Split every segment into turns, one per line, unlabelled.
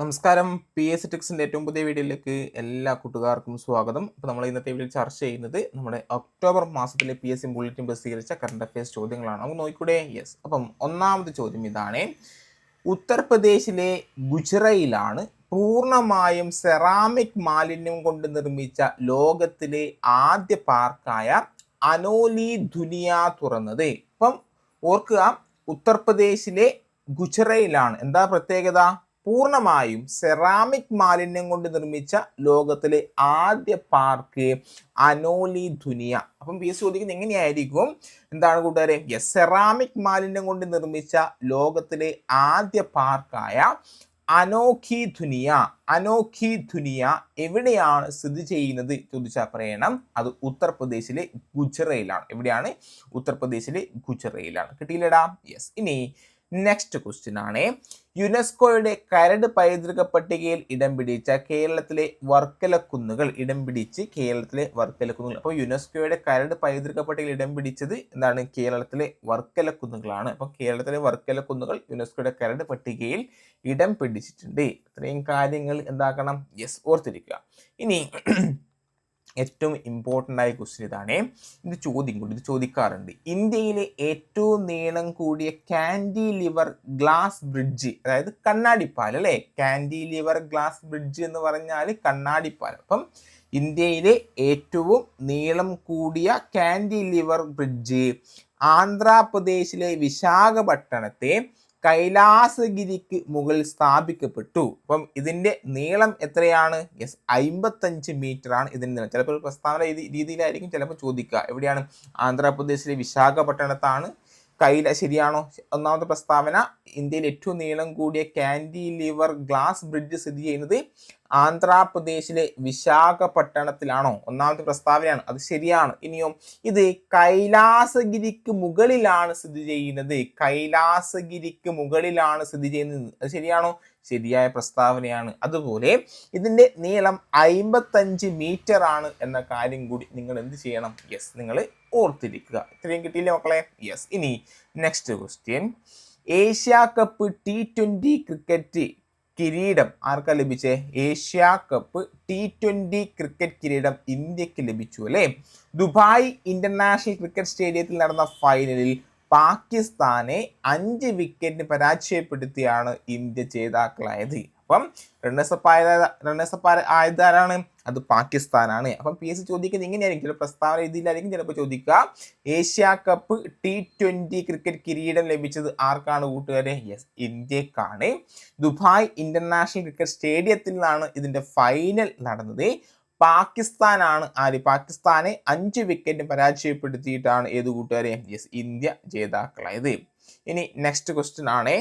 നമസ്കാരം. P S ടെക്സിന്റെ ഏറ്റവും പുതിയ വീഡിയോയിലേക്ക് എല്ലാ കൂട്ടുകാർക്കും സ്വാഗതം. അപ്പോൾ നമ്മൾ ഇന്നത്തെ വീഡിയോയിൽ ചർച്ച ചെയ്യുന്നത് നമ്മുടെ ഒക്ടോബർ മാസത്തിലെ പി എസ് സി ബുള്ളറ്റിൻ പ്രസിദ്ധീകരിച്ച കറണ്ട് അഫയേഴ്സ് ചോദ്യങ്ങളാണ്. നമുക്ക് നോക്കിക്കൂടെ? യെസ് അപ്പം ഒന്നാമത്തെ ചോദ്യം ഇതാണ്. ഉത്തർപ്രദേശിലെ ഗുജറയിലാണ് പൂർണമായും സെറാമിക് മാലിന്യം കൊണ്ട് നിർമ്മിച്ച ലോകത്തിലെ ആദ്യ പാർക്കായ അനോലി ദുനിയ തുറന്നത്. ഇപ്പം ഓർക്കുക ഉത്തർപ്രദേശിലെ ഗുജറയിലാണ്. എന്താ പ്രത്യേകത? പൂർണമായും സെറാമിക് മാലിന്യം കൊണ്ട് നിർമ്മിച്ച ലോകത്തിലെ ആദ്യ പാർക്ക് അനോലി ദുനിയ അപ്പം പി എസ് ചോദിക്കുന്നത് എങ്ങനെയായിരിക്കും? എന്താണ് കൂട്ടുകാരെ? യെസ് സെറാമിക് മാലിന്യം കൊണ്ട് നിർമ്മിച്ച ലോകത്തിലെ ആദ്യ പാർക്കായ അനോഖി ദുനിയ അനോഖി ദുനിയ എവിടെയാണ് സ്ഥിതി ചെയ്യുന്നത്? ചോദിച്ചാൽ പറയണം അത് ഉത്തർപ്രദേശിലെ ഗുജറയിലാണ് എവിടെയാണ്? ഉത്തർപ്രദേശിലെ ഗുജറയിലാണ് കിട്ടിയില്ലടാ? യെസ് ഇനി നെക്സ്റ്റ് ക്വസ്റ്റ്യൻ ആണ്. യുനെസ്കോയുടെ കരട് പൈതൃക പട്ടികയിൽ ഇടം പിടിച്ച കേരളത്തിലെ വർക്കല കുന്നുകൾ ഇടം പിടിച്ച് കേരളത്തിലെ വർക്കല കുന്നുകൾ അപ്പോൾ യുനെസ്കോയുടെ കരട് പൈതൃക പട്ടികയിൽ ഇടം പിടിച്ചത് എന്താണ്? കേരളത്തിലെ വർക്കല കുന്നുകളാണ് അപ്പോൾ കേരളത്തിലെ വർക്കല കുന്നുകൾ യുനെസ്കോയുടെ കരട് പട്ടികയിൽ ഇടം പിടിച്ചിട്ടുണ്ട്. ഇത്രയും കാര്യങ്ങൾ എന്താക്കണം? യെസ് ഓർത്തിരിക്കുക. ഇനി ഏറ്റവും ഇമ്പോർട്ടന്റ് ആയ ക്വസ്റ്റ്യൻ ഇതാണ്. ഇത് ചോദ്യം കൂടി ഇത് ചോദിക്കാറുണ്ട്. ഇന്ത്യയിലെ ഏറ്റവും നീളം കൂടിയ കാൻഡി ലിവർ ഗ്ലാസ് ബ്രിഡ്ജ് അതായത് കണ്ണാടിപ്പാൽ അല്ലേ? കാൻഡി ലിവർ ഗ്ലാസ് ബ്രിഡ്ജ് എന്ന് പറഞ്ഞാൽ കണ്ണാടിപ്പാൽ. അപ്പം ഇന്ത്യയിലെ ഏറ്റവും നീളം കൂടിയ കാൻഡി ലിവർ ബ്രിഡ്ജ് ആന്ധ്രാപ്രദേശിലെ വിശാഖപട്ടണത്തെ കൈലാസഗിരിക്ക് മുകളിൽ സ്ഥാപിക്കപ്പെട്ടു. അപ്പം ഇതിന്റെ നീളം എത്രയാണ്? യെസ് അമ്പത്തഞ്ച് ആണ് ഇതിന്റെ നീളം. ചിലപ്പോൾ പ്രസ്താവന രീതി രീതിയിലായിരിക്കും ചിലപ്പോൾ ചോദിക്കുക. എവിടെയാണ്? ആന്ധ്രാപ്രദേശിലെ വിശാഖപട്ടണത്താണ് കൈല ശരിയാണോ? ഒന്നാമത്തെ പ്രസ്താവന ഇന്ത്യയിൽ ഏറ്റവും നീളം കൂടിയ കാൻഡി ലിവർ ഗ്ലാസ് ബ്രിഡ്ജ് സ്ഥിതി ചെയ്യുന്നത് ആന്ധ്രാപ്രദേശിലെ വിശാഖപട്ടണത്തിലാണോ? ഒന്നാമത്തെ പ്രസ്താവനയാണ്. അത് ശരിയാണ്. ഇനിയോ ഇത് കൈലാസഗിരിക്ക് മുകളിലാണ് സ്ഥിതി ചെയ്യുന്നത്. കൈലാസഗിരിക്ക് മുകളിലാണ് സ്ഥിതി ചെയ്യുന്നത്. അത് ശരിയാണോ? ശരിയായ പ്രസ്താവനയാണ്. അതുപോലെ ഇതിന്റെ നീളം അമ്പത്തഞ്ച് മീറ്റർ ആണ് എന്ന കാര്യം കൂടി നിങ്ങൾ എന്ത് ചെയ്യണം? യെസ് നിങ്ങൾ ഓർത്തിരിക്കുക. ഇത്രയും കിട്ടിയില്ലേ മക്കളെ? യെസ് ഇനി next question Asia cup T twenty cricket കിരീടം ആർക്കാ ലഭിച്ചേ? Asia cup T twenty cricket കിരീടം ഇന്ത്യയ്ക്ക് ലഭിച്ചു അല്ലേ? ദുബായ് ഇന്റർനാഷണൽ ക്രിക്കറ്റ് സ്റ്റേഡിയത്തിൽ നടന്ന ഫൈനലിൽ പാകിസ്ഥാനെ അഞ്ച് വിക്കറ്റിന് പരാജയപ്പെടുത്തിയാണ് ഇന്ത്യ ജേതാക്കളായത്. അപ്പം റണ്ണേഴ്സപ്പ് ആയ റണ്ണേഴ്സപ്പ് അത് പാകിസ്ഥാനാണ്. അപ്പം പി എസ് ചോദിക്കുന്നത് ഇങ്ങനെയായിരിക്കും. ചില പ്രസ്താവന രീതിയിലായിരിക്കും ചിലപ്പോൾ ചോദിക്കുക Asia cup T twenty cricket കിരീടം ലഭിച്ചത് ആർക്കാണ് കൂട്ടുകാരെ? യെസ് ഇന്ത്യക്കാണ്. ദുബായ് ഇന്റർനാഷണൽ ക്രിക്കറ്റ് സ്റ്റേഡിയത്തിൽ നിന്നാണ് ഇതിന്റെ ഫൈനൽ നടന്നത്. പാകിസ്ഥാനാണ് ആര്? പാകിസ്ഥാനെ അഞ്ച് വിക്കറ്റ് പരാജയപ്പെടുത്തിയിട്ടാണ് ഏത് കൂട്ടുകാരെ? യെസ് ഇന്ത്യ ജേതാക്കളായത്. ഇനി നെക്സ്റ്റ് ക്വസ്റ്റ്യൻ ആണ്.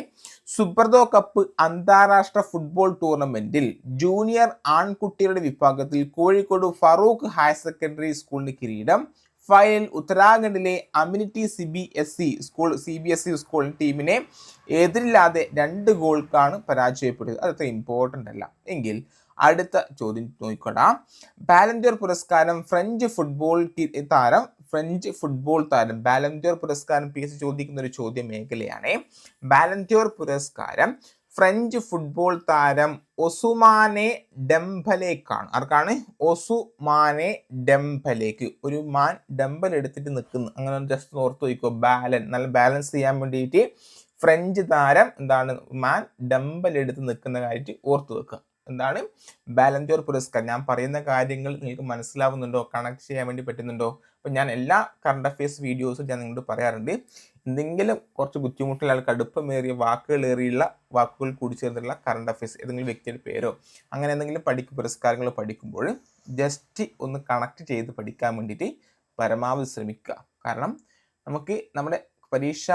സുബ്രതോ കപ്പ് അന്താരാഷ്ട്ര ഫുട്ബോൾ ടൂർണമെന്റിൽ ജൂനിയർ ആൺകുട്ടികളുടെ വിഭാഗത്തിൽ കോഴിക്കോട് ഫറൂഖ് ഹയർ സെക്കൻഡറി സ്കൂളിന് കിരീടം. ഫൈനൽ ഉത്തരാഖണ്ഡിലെ amenity C B S C school C B S E school ടീമിനെ എതിരില്ലാതെ രണ്ട് ഗോൾക്കാണ് പരാജയപ്പെടുന്നത്. അതത്ര ഇമ്പോർട്ടന്റ് അല്ല. എങ്കിൽ അടുത്ത ചോദ്യം നോക്കിക്കോട്ടാ. ബാലന്റിയർ പുരസ്കാരം ഫ്രഞ്ച് ഫുട്ബോൾ താരം ഫ്രഞ്ച് ഫുട്ബോൾ താരം ബാലന്റിയർ പുരസ്കാരം പി എസ് ചോദിക്കുന്ന ഒരു ചോദ്യ മേഖലയാണ് ബാലന്റിയർ പുരസ്കാരം ഫ്രഞ്ച് ഫുട്ബോൾ താരം ഒസുമാനെ ഡംബലേക്കാണ്. ആർക്കാണ്? ഒസുമാനെ ഡംബലേക്ക്. ഒരു മാൻ ഡംബൽ എടുത്തിട്ട് നിൽക്കുന്നു. അങ്ങനെ ജസ്റ്റ് ഓർത്ത് വയ്ക്കുക ബാലൻ നല്ല ബാലൻസ് ചെയ്യാൻ വേണ്ടിയിട്ട് ഫ്രഞ്ച് താരം എന്താണ്? മാൻ ഡംബൽ എടുത്ത് നിൽക്കുന്ന കാര്യത്തിൽ ഓർത്ത് വെക്കുക. എന്താണ്? ബാലന്റോർ പുരസ്കാരം. ഞാൻ പറയുന്ന കാര്യങ്ങൾ നിങ്ങൾക്ക് മനസ്സിലാവുന്നുണ്ടോ? കണക്ട് ചെയ്യാൻ വേണ്ടി പറ്റുന്നുണ്ടോ? അപ്പം ഞാൻ എല്ലാ കറണ്ട് അഫയേഴ്സ് വീഡിയോസും ഞാൻ നിങ്ങളോട് പറയാറുണ്ട്. എന്തെങ്കിലും കുറച്ച് ബുദ്ധിമുട്ടുള്ള കടുപ്പമേറിയ വാക്കുകളേറിയുള്ള വാക്കുകൾ കൂടി ചേർന്നിട്ടുള്ള കറണ്ട് അഫയേഴ്സ് ഏതെങ്കിലും വ്യക്തിയുടെ പേരോ അങ്ങനെ എന്തെങ്കിലും പഠിക്കും പുരസ്കാരങ്ങൾ പഠിക്കുമ്പോൾ ജസ്റ്റ് ഒന്ന് കണക്ട് ചെയ്ത് പഠിക്കാൻ വേണ്ടിയിട്ട് പരമാവധി ശ്രമിക്കുക. കാരണം നമുക്ക് നമ്മുടെ പരീക്ഷ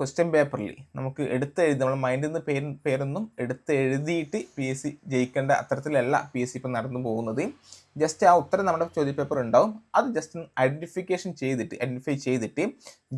ക്വസ്റ്റ്യൻ പേപ്പറിൽ നമുക്ക് എടുത്ത് എഴുതി നമ്മൾ മൈൻഡിൽ നിന്ന് പേര് പേരൊന്നും എടുത്ത് എഴുതിയിട്ട് പി എസ് സി ജയിക്കേണ്ട അത്തരത്തിലല്ല പി എസ് സി ഇപ്പം നടന്നു പോകുന്നത്. ജസ്റ്റ് ആ ഉത്തരം നമ്മുടെ ചോദ്യ പേപ്പർ ഉണ്ടാവും. അത് ജസ്റ്റ് ഐഡന്റിഫിക്കേഷൻ ചെയ്തിട്ട് ഐഡന്റിഫൈ ചെയ്തിട്ട്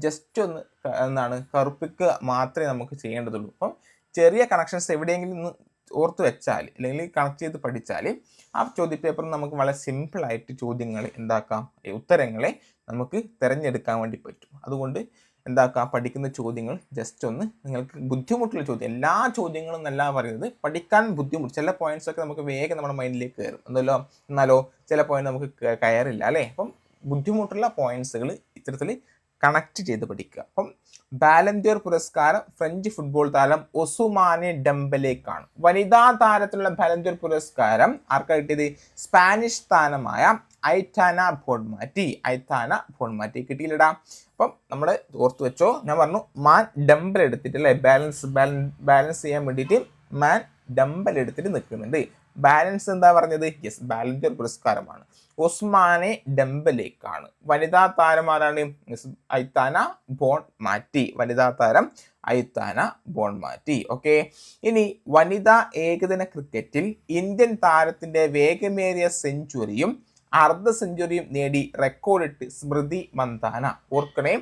ജസ്റ്റ് ഒന്ന് എന്താണ് കറുപ്പിക്കുക മാത്രമേ നമുക്ക് ചെയ്യേണ്ടതുള്ളൂ. അപ്പം ചെറിയ കണക്ഷൻസ് എവിടെയെങ്കിലും ഒന്ന് ഓർത്ത് വെച്ചാൽ അല്ലെങ്കിൽ കണക്ട് ചെയ്ത് പഠിച്ചാൽ ആ ചോദ്യ പേപ്പറിൽ നമുക്ക് വളരെ സിമ്പിളായിട്ട് ചോദ്യങ്ങൾ എന്താക്കാം ഉത്തരങ്ങളെ നമുക്ക് തിരഞ്ഞെടുക്കാൻ വേണ്ടി പറ്റും. അതുകൊണ്ട് എന്താക്കുക പഠിക്കുന്ന ചോദ്യങ്ങൾ ജസ്റ്റ് ഒന്ന് നിങ്ങൾക്ക് ബുദ്ധിമുട്ടുള്ള ചോദ്യം. എല്ലാ ചോദ്യങ്ങളും എന്നല്ല പറയുന്നത് പഠിക്കാൻ ബുദ്ധിമുട്ട്. ചില പോയിന്റ്സ് ഒക്കെ നമുക്ക് വേഗം നമ്മുടെ മൈൻഡിലേക്ക് കയറും. എന്നല്ലോ എന്നാലോ ചില പോയിന്റ് നമുക്ക് കയറില്ല അല്ലേ? അപ്പം ബുദ്ധിമുട്ടുള്ള പോയിന്റ്സുകൾ ഇത്തരത്തിൽ കണക്ട് ചെയ്ത് പഠിക്കുക. അപ്പം ബാലന്റിയർ പുരസ്കാരം ഫ്രഞ്ച് ഫുട്ബോൾ താരം ഒസുമാനെ ഡംബലേക്കാണ്. വനിതാ താരത്തിലുള്ള ബാലന്റിയർ പുരസ്കാരം ആർക്കാ കിട്ടിയത്? സ്പാനിഷ് താരമായ ഐറ്റാന ഫോൺമാറ്റി ഐത്താന ഫോൺമാറ്റി കിട്ടിയില്ലടാ. അപ്പം നമ്മൾ ഓർത്ത് വെച്ചോ ഞാൻ പറഞ്ഞു മാൻ ഡംബൽ എടുത്തിട്ട് അല്ലേ ബാലൻസ് ബാലൻസ് ചെയ്യാൻ വേണ്ടിയിട്ട് മാൻ ഡംബൽ എടുത്തിട്ട് നിൽക്കുന്നുണ്ട്. ബാലൻസ് എന്താ പറഞ്ഞത്? യെസ് ബാലൻസ് ഒരു പുരസ്കാരമാണ്. ഉസ്മാനെ ഡംബലേക്കാണ് വനിതാ താരം ആരാണ്? ഐത്താന ബോൺ മാറ്റി. വനിതാ താരം ഐത്താന ബോൺ മാറ്റി. ഓക്കെ ഇനി വനിതാ ഏകദിന ക്രിക്കറ്റിൽ ഇന്ത്യൻ താരത്തിന്റെ വേഗമേറിയ സെഞ്ചുറിയും അർദ്ധ സെഞ്ചുറിയും നേടി റെക്കോർഡിട്ട് സ്മൃതി മന്ദാന. ഓർക്കണേ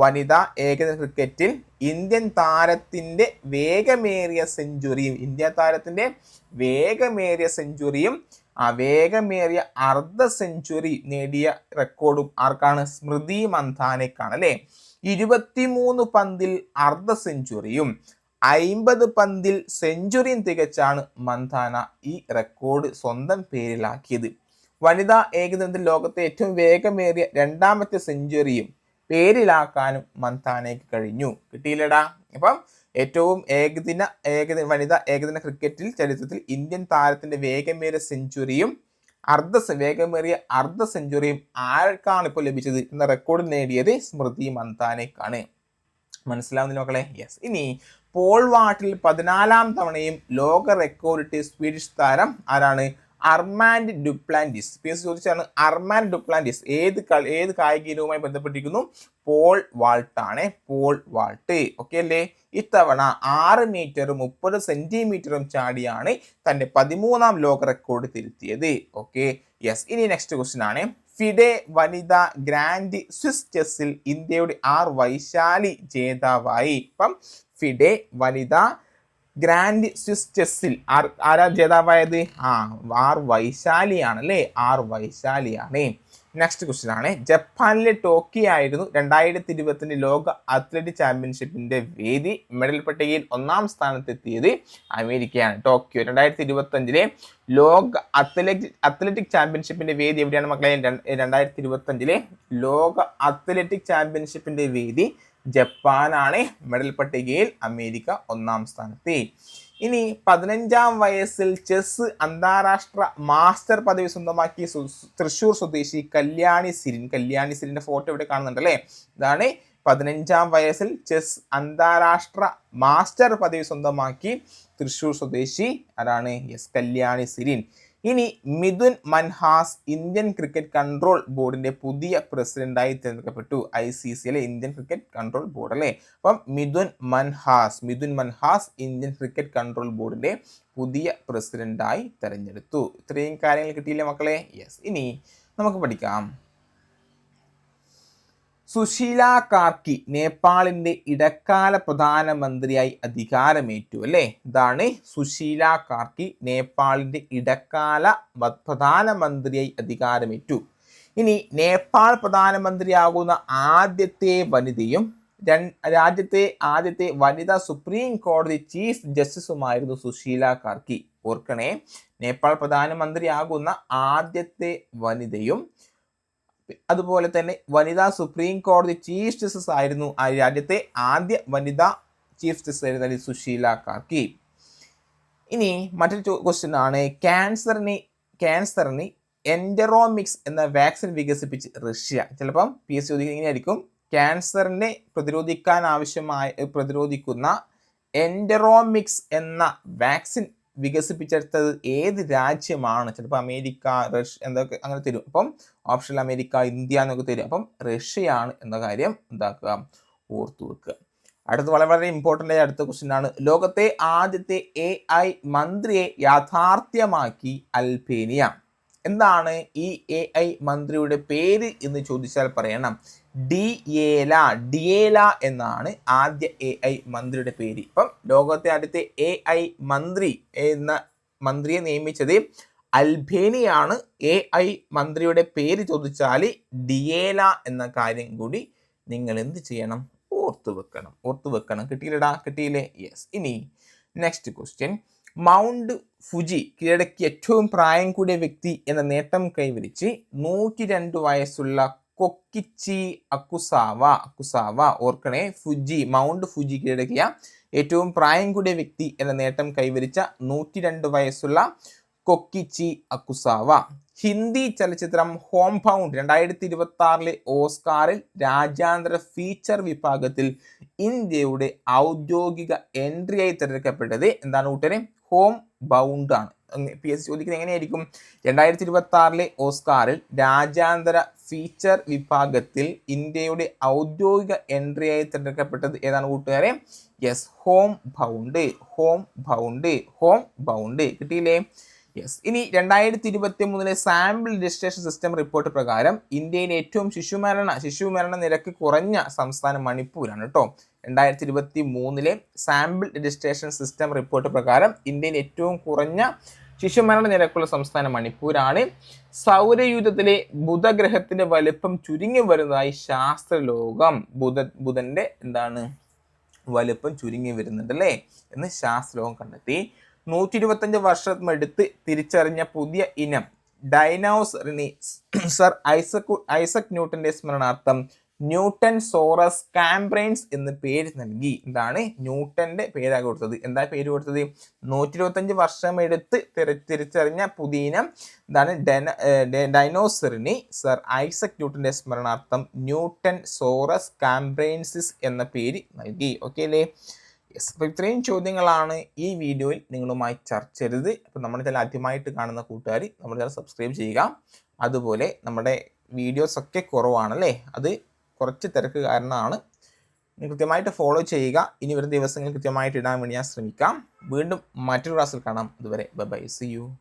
വനിതാ ഏകദിന ക്രിക്കറ്റിൽ ഇന്ത്യൻ താരത്തിന്റെ വേഗമേറിയ സെഞ്ചുറിയും ഇന്ത്യ താരത്തിന്റെ വേഗമേറിയ സെഞ്ചുറിയും ആ വേഗമേറിയ അർദ്ധ സെഞ്ചുറി നേടിയ റെക്കോർഡും ആർക്കാണ്? സ്മൃതി മന്ദാനയ്ക്കാണ് അല്ലേ? ഇരുപത്തിമൂന്ന് പന്തിൽ അർദ്ധ സെഞ്ചുറിയും അയിമ്പത് പന്തിൽ സെഞ്ചുറിയും തികച്ചാണ് മന്ദാന ഈ റെക്കോർഡ് സ്വന്തം പേരിലാക്കിയത്. വനിതാ ഏകദിനത്തിൽ ലോകത്തെ ഏറ്റവും വേഗമേറിയ രണ്ടാമത്തെ സെഞ്ചുറിയും പേരിലാക്കാനും മന്താനയ്ക്ക് കഴിഞ്ഞു. കിട്ടിയില്ലടാ. അപ്പം ഏറ്റവും ഏകദിന ഏകദിന വനിതാ ഏകദിന ക്രിക്കറ്റിൽ ചരിത്രത്തിൽ ഇന്ത്യൻ താരത്തിന്റെ വേഗമേറിയ സെഞ്ചുറിയും അർദ്ധ വേഗമേറിയ അർദ്ധ സെഞ്ചുറിയും ആർക്കാണ് ഇപ്പോൾ ലഭിച്ചത് എന്ന റെക്കോർഡ് നേടിയത് സ്മൃതി മന്താനയ്ക്കാണ്. മനസ്സിലാവുന്നില്ല മക്കളെ? യെസ് ഇനി പോൾ വാട്ടിൽ പതിനാലാം തവണയും ലോക റെക്കോർഡിട്ട് സ്വീഡിഷ് താരം ആരാണ്? അർമാൻഡ് ഡുപ്ലാൻഡിസ് പി എസ് ചോദിച്ചാണ് അർമാൻഡ് ഡുപ്ലാൻഡിസ് ഏത് ഏത് കായിക ഇനവുമായി ബന്ധപ്പെട്ടിരിക്കുന്നു? പോൾ വാൾട്ടാണ്. Pole vault. ഓക്കെ അല്ലേ? ഇത്തവണ ആറ് മീറ്ററും മുപ്പത് സെന്റിമീറ്ററും ചാടിയാണ് തന്റെ പതിമൂന്നാം ലോക റെക്കോർഡ് തിരുത്തിയത്. ഓക്കെ? യെസ്. ഇനി നെക്സ്റ്റ് ക്വസ്റ്റ്യൻ ആണ്. ഫിഡെ വനിത ഗ്രാൻഡ് സ്വിസ് ചെസ്സിൽ ഇന്ത്യയുടെ ആർ വൈശാലി ജേതാവായി. ഇപ്പം ഫിഡെ വനിതാ ഗ്രാൻഡ് സ്വിസ് ചെസ്സിൽ ആർ ആരാ ജേതാവായത്? ആ ആർ വൈശാലിയാണ് അല്ലേ ആർ വൈശാലിയാണ്. നെക്സ്റ്റ് ക്വസ്റ്റ്യൻ ആണ്. ജപ്പാനിലെ ടോക്കിയോ ആയിരുന്നു രണ്ടായിരത്തി ഇരുപത്തിന്റെ ലോക അത്ലറ്റിക് ചാമ്പ്യൻഷിപ്പിന്റെ വേദി. മെഡൽ പട്ടികയിൽ ഒന്നാം സ്ഥാനത്തെത്തിയത് അമേരിക്കയാണ്. ടോക്കിയോ രണ്ടായിരത്തി ഇരുപത്തി അഞ്ചിലെ ലോക അത്ലറ്റിക് അത്ലറ്റിക് ചാമ്പ്യൻഷിപ്പിന്റെ വേദി എവിടെയാണ് മക്കളെ? രണ്ട് രണ്ടായിരത്തി ഇരുപത്തി അഞ്ചിലെ ലോക അത്ലറ്റിക് ചാമ്പ്യൻഷിപ്പിന്റെ വേദി ജപ്പാനാണ് മെഡൽ പട്ടികയിൽ അമേരിക്ക ഒന്നാം സ്ഥാനത്ത്. ഇനി പതിനഞ്ചാം വയസ്സിൽ ചെസ് അന്താരാഷ്ട്ര മാസ്റ്റർ പദവി സ്വന്തമാക്കി സു- തൃശൂർ സ്വദേശി കല്യാണി സിരിൻ. കല്യാണി സിരിന്റെ ഫോട്ടോ ഇവിടെ കാണുന്നുണ്ട് അല്ലേ ഇതാണ് പതിനഞ്ചാം വയസ്സിൽ ചെസ് അന്താരാഷ്ട്ര മാസ്റ്റർ പദവി സ്വന്തമാക്കി തൃശൂർ സ്വദേശി ആരാണ്? എസ് കല്യാണി സിരിൻ. ഇനി Mithun Manhas Indian cricket control ബോർഡിന്റെ പുതിയ പ്രസിഡന്റായി തിരഞ്ഞെടുക്കപ്പെട്ടു. ഐ സി സിയിലെ ഇന്ത്യൻ ക്രിക്കറ്റ് കൺട്രോൾ ബോർഡ് അല്ലേ? അപ്പം Mithun Manhas Mithun Manhas Indian cricket control ബോർഡിന്റെ പുതിയ പ്രസിഡന്റായി തിരഞ്ഞെടുത്തു. ഇത്രയും കാര്യങ്ങൾ കിട്ടിയില്ലേ മക്കളെ? യെസ് ഇനി നമുക്ക് പഠിക്കാം. സുശീല കാർക്കി നേപ്പാളിന്റെ ഇടക്കാല പ്രധാനമന്ത്രിയായി അധികാരമേറ്റു അല്ലേ? ഇതാണ് സുശീല കാർക്കി നേപ്പാളിന്റെ ഇടക്കാല പ്രധാനമന്ത്രിയായി അധികാരമേറ്റു. ഇനി നേപ്പാൾ പ്രധാനമന്ത്രിയാകുന്ന ആദ്യത്തെ വനിതയും രാജ്യത്തെ ആദ്യത്തെ വനിതാ സുപ്രീം കോടതി ചീഫ് ജസ്റ്റിസുമായിരുന്നു സുശീല കാർക്കി. ഓർക്കണേ നേപ്പാൾ പ്രധാനമന്ത്രിയാകുന്ന ആദ്യത്തെ വനിതയും അതുപോലെ തന്നെ വനിതാ സുപ്രീം കോടതി ചീഫ് ജസ്റ്റിസ് ആയിരുന്നു ആ രാജ്യത്തെ ആദ്യ വനിതാ ചീഫ് ജസ്റ്റിസ് ആയിരുന്നു സുശീല കാർക്കി. ഇനി മറ്റൊരു ക്വസ്റ്റ്യൻ ആണ്. ക്യാൻസറിന് ക്യാൻസറിന് എൻഡറോമിക്സ് എന്ന വാക്സിൻ വികസിപ്പിച്ച് റഷ്യ. ചിലപ്പം പി എസ് ചോദിക്കുന്നത് ഇങ്ങനെയായിരിക്കും. ക്യാൻസറിനെ പ്രതിരോധിക്കാൻ ആവശ്യമായ പ്രതിരോധിക്കുന്ന എൻഡറോമിക്സ് എന്ന വാക്സിൻ വികസിപ്പിച്ചെടുത്തത് ഏത് രാജ്യമാണ്? ചിലപ്പോൾ അമേരിക്ക റഷ്യ എന്തൊക്കെ അങ്ങനെ തരും. അപ്പം ഓപ്ഷനിൽ അമേരിക്ക ഇന്ത്യ എന്നൊക്കെ തരും. അപ്പം റഷ്യയാണ് എന്ന കാര്യം എന്താക്കുക? ഓർത്തു വെക്കുക. അടുത്ത വളരെ വളരെ ഇമ്പോർട്ടന്റ് ആയ അടുത്ത ക്വസ്റ്റ്യൻ ആണ്. ലോകത്തെ ആദ്യത്തെ എ ഐ മന്ത്രിയെ യാഥാർത്ഥ്യമാക്കി അൽബേനിയ. എന്താണ് ഈ എ ഐ മന്ത്രിയുടെ പേര് എന്ന് ചോദിച്ചാൽ പറയണം. ഡിയേല ഡിയേല എന്നാണ് ആദ്യ എ ഐ മന്ത്രിയുടെ പേര്. ഇപ്പം ലോകത്തെ ആദ്യത്തെ എ ഐ മന്ത്രി എന്ന മന്ത്രിയെ നിയമിച്ചത് അൽബേനിയാണ്. എ ഐ മന്ത്രിയുടെ പേര് ചോദിച്ചാൽ ഡിയേല എന്ന കാര്യം കൂടി നിങ്ങൾ എന്ത് ചെയ്യണം? ഓർത്തു വെക്കണം. ഓർത്തു വെക്കണം. കിട്ടിയില്ലടാ? കിട്ടിയില്ലേ? യെസ് ഇനി നെക്സ്റ്റ് ക്വസ്റ്റ്യൻ മൗണ്ട് ഫുജി കീഴടക്കിയ ഏറ്റവും പ്രായം കൂടിയ വ്യക്തി എന്ന നേട്ടം കൈവരിച്ച് നൂറ്റി രണ്ട് വയസ്സുള്ള കൊക്കിച്ചി അക്കുസാവ അക്കുസാവ ഓർക്കണേ ഫുജി മൗണ്ട് ഫുജി കീഴടക്കിയ ഏറ്റവും പ്രായം കൂടിയ വ്യക്തി എന്ന നേട്ടം കൈവരിച്ച നൂറ്റി രണ്ട് വയസ്സുള്ള കൊക്കിച്ചി അക്കുസാവ. ഹിന്ദി ചലച്ചിത്രം ഹോം ഫൗണ്ട് രണ്ടായിരത്തി ഇരുപത്തി ആറിലെ ഓസ്കാറിൽ രാജ്യാന്തര ഫീച്ചർ വിഭാഗത്തിൽ ഇന്ത്യയുടെ ഔദ്യോഗിക എൻട്രിയായി തിരഞ്ഞെടുക്കപ്പെട്ടത് എന്താണ് കൂട്ടരെ? ഹോം ബൗണ്ട് ആണ് പി എസ് ചോദിക്കുന്നത് എങ്ങനെയായിരിക്കും? രണ്ടായിരത്തി ഇരുപത്തി ആറിലെ ഓസ്കാറിൽ രാജ്യാന്തര ഫീച്ചർ വിഭാഗത്തിൽ ഇന്ത്യയുടെ ഔദ്യോഗിക എൻട്രിയായി തിരഞ്ഞെടുക്കപ്പെട്ടത് ഏതാണ് കൂട്ടുകാരെ? Yes home bound home bound home bound കിട്ടിയില്ലേ? യെസ് ഇനി രണ്ടായിരത്തി ഇരുപത്തി മൂന്നിലെ സാമ്പിൾ രജിസ്ട്രേഷൻ സിസ്റ്റം റിപ്പോർട്ട് പ്രകാരം ഇന്ത്യയിലെ ഏറ്റവും ശിശുമരണ ശിശുമരണ നിരക്ക് കുറഞ്ഞ സംസ്ഥാനം മണിപ്പൂരാണ് കേട്ടോ രണ്ടായിരത്തി ഇരുപത്തി മൂന്നിലെ സാമ്പിൾ രജിസ്ട്രേഷൻ സിസ്റ്റം റിപ്പോർട്ട് പ്രകാരം ഇന്ത്യയിൽ ഏറ്റവും കുറഞ്ഞ ശിശുമരണ നിരക്കുള്ള സംസ്ഥാനം മണിപ്പൂരാണ്. സൗരയൂഥത്തിലെ ബുധഗ്രഹത്തിന്റെ വലുപ്പം ചുരുങ്ങി വരുന്നതായി ശാസ്ത്രലോകം ബുധ ബുധന്റെ എന്താണ്? വലുപ്പം ചുരുങ്ങി വരുന്നുണ്ട് അല്ലേ? എന്ന് ശാസ്ത്രലോകം കണ്ടെത്തി. നൂറ്റി വർഷം എടുത്ത് തിരിച്ചറിഞ്ഞ പുതിയ ഇനം ഡൈനോസറിനെ സർ ഐസക് ഐസക് ന്യൂട്ടന്റെ സ്മരണാർത്ഥം ന്യൂട്ടൺ സോറസ് കാംബ്രെയിൻസ് എന്ന് പേര് നൽകി. എന്താണ് ന്യൂട്ടന്റെ പേരാണ് കൊടുത്തത്. എന്താ പേര് കൊടുത്തത്? നൂറ്റി ഇരുപത്തഞ്ച് വർഷം എടുത്ത് തിര തിരിച്ചറിഞ്ഞ പുതിയനം ഇതാണ് ഡൈനോസറിന് സർ ഐസക് ന്യൂട്ടന്റെ സ്മരണാർത്ഥം ന്യൂട്ടൺ സോറസ് കാംബ്രെയിൻസിസ് എന്ന പേര് നൽകി. ഓക്കെ അല്ലേ? യെസ് അപ്പോൾ ഇത്രയും ചോദ്യങ്ങളാണ് ഈ വീഡിയോയിൽ നിങ്ങളുമായി ചർച്ച ചെയ്തത്. അപ്പോൾ നമ്മുടെ ചില ആദ്യമായിട്ട് കാണുന്ന കൂട്ടുകാർ നമ്മുടെ ചില സബ്സ്ക്രൈബ് ചെയ്യുക. അതുപോലെ നമ്മുടെ വീഡിയോസ് ഒക്കെ കുറവാണല്ലേ? അത് കുറച്ച് തിരക്ക് കാരണമാണ്. കൃത്യമായിട്ട് ഫോളോ ചെയ്യുക. ഇനി വരുന്ന ദിവസങ്ങളിൽ കൃത്യമായിട്ട് ഇടാൻ വേണ്ടി ഞാൻ ശ്രമിക്കാം. വീണ്ടും മറ്റൊരു ക്ലാസ്സിൽ കാണാം. അതുവരെ ബൈ സി യു